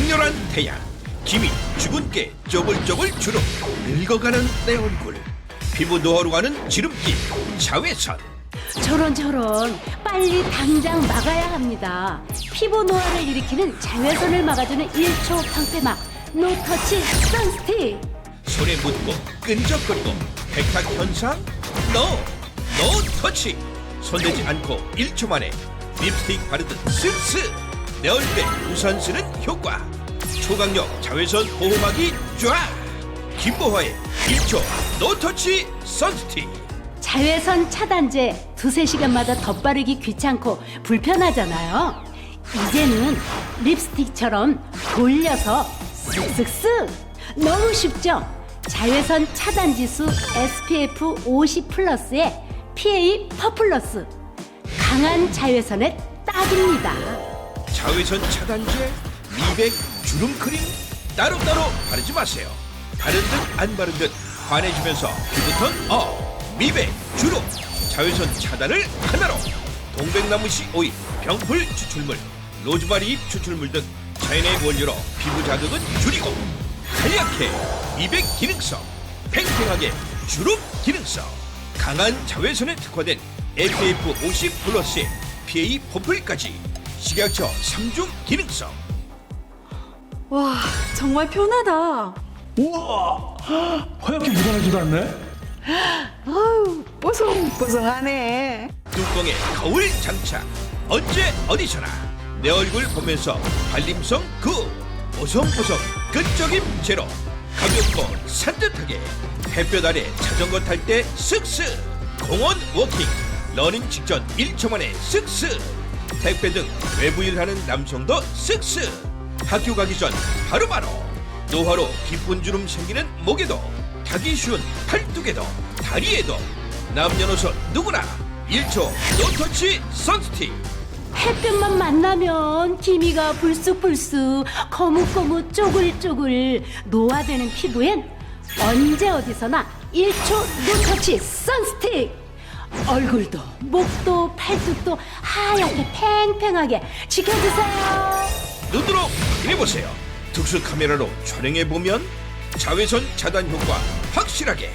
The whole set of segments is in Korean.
강렬한 태양 김이 주근깨 쪼글쪼글 주름 늙어가는 내 얼굴 피부 노화로 가는 지름길 자외선 저런 저런 빨리 당장 막아야 합니다. 피부 노화를 일으키는 자외선을 막아주는 1초 방패막 노터치 선스틱. 손에 묻고 끈적거리고 백탁 현상? 노! 노 터치! 손대지 않고 1초 만에 립스틱 바르듯 쓱쓱 내 얼굴에 우산 쓰는 효과 초강력 자외선 보호막이 쫙 김보화의 1초 노 터치 선스틱 자외선 차단제 두세 시간마다 덧바르기 귀찮고 불편하잖아요. 이제는 립스틱처럼 돌려서 쓱쓱쓱 너무 쉽죠? 자외선 차단 지수 SPF 50 플러스에 PA 퍼플러스 강한 자외선에 딱입니다. 자외선 차단제, 미백, 주름 크림 따로따로 바르지 마세요. 바른 듯 안 바른 듯 환해지면서 피부톤 업, 미백, 주름, 자외선 차단을 하나로 동백나무씨 오일, 병풀 추출물, 로즈마리 잎 추출물 등 자연의 원료로 피부 자극은 줄이고 하얗게 미백 기능성, 팽팽하게 주름 기능성, 강한 자외선에 특화된 SPF 50 플러스의 PA 퍼플까지 식약처 3중 기능성. 와, 정말 편하다. 우와! 허옇게 묻어나지도 않네? 아우, 뽀송뽀송하네. 뚜껑에 거울 장착. 언제 어디서나 내 얼굴 보면서 발림성 그 보송보송 끈적임 제로. 가볍고 산뜻하게 햇볕 아래 자전거 탈 때 쓱쓱 공원 워킹. 러닝 직전 1초 만에 쓱쓱 택배 등 외부 일하는 남성도 쓱쓱 학교 가기 전 바로바로 노화로 깊은 주름 생기는 목에도 타기 쉬운 팔뚝에도 다리에도 남녀노소 누구나 1초 노터치 선스틱 햇볕만 만나면 기미가 불쑥불쑥 거뭇거뭇 쪼글쪼글 노화되는 피부엔 언제 어디서나 1초 노터치 선스틱 얼굴도 목도 팔뚝도 하얗게 팽팽하게 지켜주세요. 눈으로 확인해보세요. 특수 카메라로 촬영해 보면 자외선 차단 효과 확실하게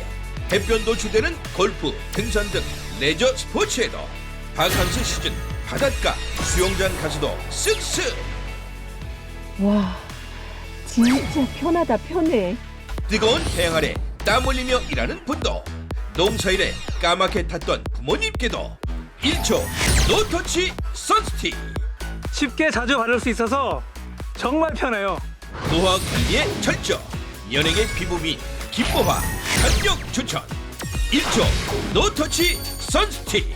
햇볕 노출되는 골프, 등산 등 레저 스포츠에도 바캉스 시즌 바닷가, 수영장 가서도 쓱쓱. 와, 진짜 편하다, 편해. 뜨거운 태양 아래 땀 흘리며 일하는 분도 농사일에 까맣게 탔던 부모님께도 1초 노터치 선스틱. 쉽게 자주 바를 수 있어서 정말 편해요. 노화 관리의 절정 연예계 피부미 기뽀화 강력 추천. 1초 노터치 선스틱.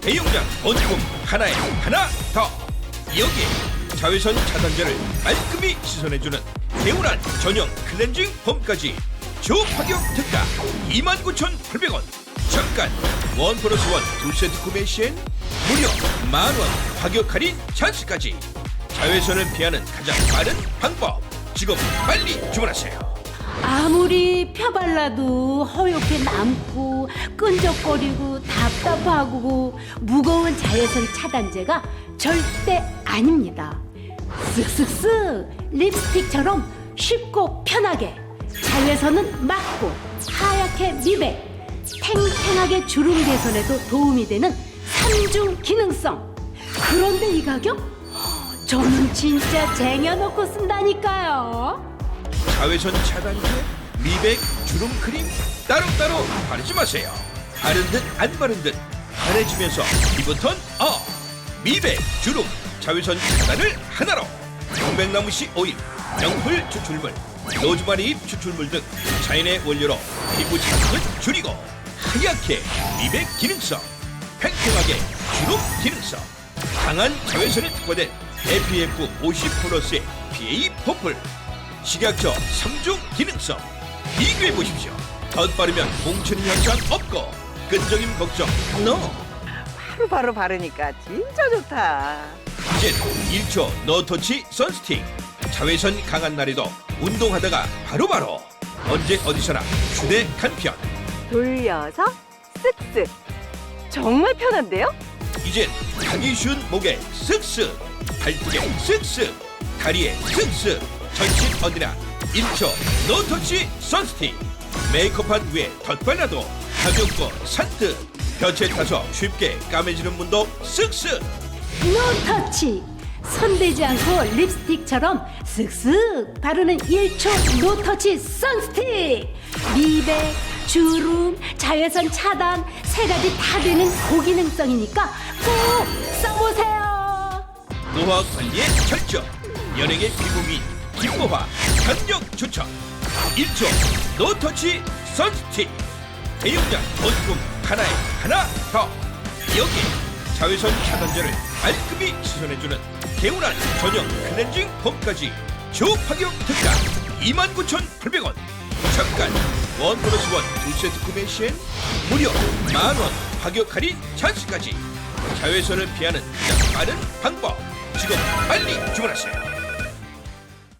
대용량 원품 하나에 하나 더. 여기에 자외선 차단제를 말끔히 씻어내주는 개운한 전용 클렌징 폼까지 초파격 특가 29,800원. 잠깐 원 플러스 원두 세트 구매 시엔 무려 만원 가격 할인 찬스까지. 자외선을 피하는 가장 빠른 방법 지금 빨리 주문하세요. 아무리 펴발라도 허옇게 남고 끈적거리고 답답하고 무거운 자외선 차단제가 절대 아닙니다. 쓱쓱쓱 립스틱처럼 쉽고 편하게 자외선은 막고 하얗게 미백 탱탱하게 주름 개선에도 도움이 되는 삼중 기능성 그런데 이 가격? 저는 진짜 쟁여놓고 쓴다니까요. 자외선 차단제, 미백, 주름 크림 따로따로 바르지 마세요. 바른 듯 안 바른 듯 환해지면서 피부톤 업, 미백, 주름, 자외선 차단을 하나로 동백나무씨 오일, 명풀 추출물, 로즈마리 잎 추출물 등 자연의 원료로 피부 자극을 줄이고 하얗게 미백 기능성, 팽팽하게 주름 기능성, 강한 자외선에 특화된 SPF 50 플러스의 PA 퍼플 식약처 3중 기능성 비교해 보십시오. 덧 바르면 뭉치는 현상 없고 끈적임 걱정 NO. 바로바로 바르니까 진짜 좋다. 이젠 1초 너터치 선스틱 자외선 강한 날에도 운동하다가 바로바로 언제 어디서나 휴대 간편. 돌려서 쓱쓱. 정말 편한데요? 이젠 가기 쉬운 목에 쓱쓱 팔뚝에 쓱쓱 다리에 쓱쓱 전신 언니라 1초 노터치 선스틱. 메이크업한 위에 덧발라도 가볍고 산뜻. 볕에 타서 쉽게 까매지는 분도 쓱쓱. 노터치 손대지 않고 립스틱처럼 쓱쓱 바르는 1초 노터치 선스틱! 미백, 주름, 자외선 차단 세 가지 다 되는 고기능성이니까 꼭 써보세요! 노화 관리의 절정! 연예계 피부 및 기포화 현역 추천! 1초 노터치 선스틱! 대용량 보습품 하나에 하나 더! 여기 자외선 차단제를 깔끔히 씻어내주는 개운한 전용 클렌징 폼까지 초파격 특가 29,800원. 잠깐 원 플러스 원 두 세트 구매 시엔 무려 만원 파격 할인 찬스까지. 자외선을 피하는 가장 빠른 방법. 지금 빨리 주문하세요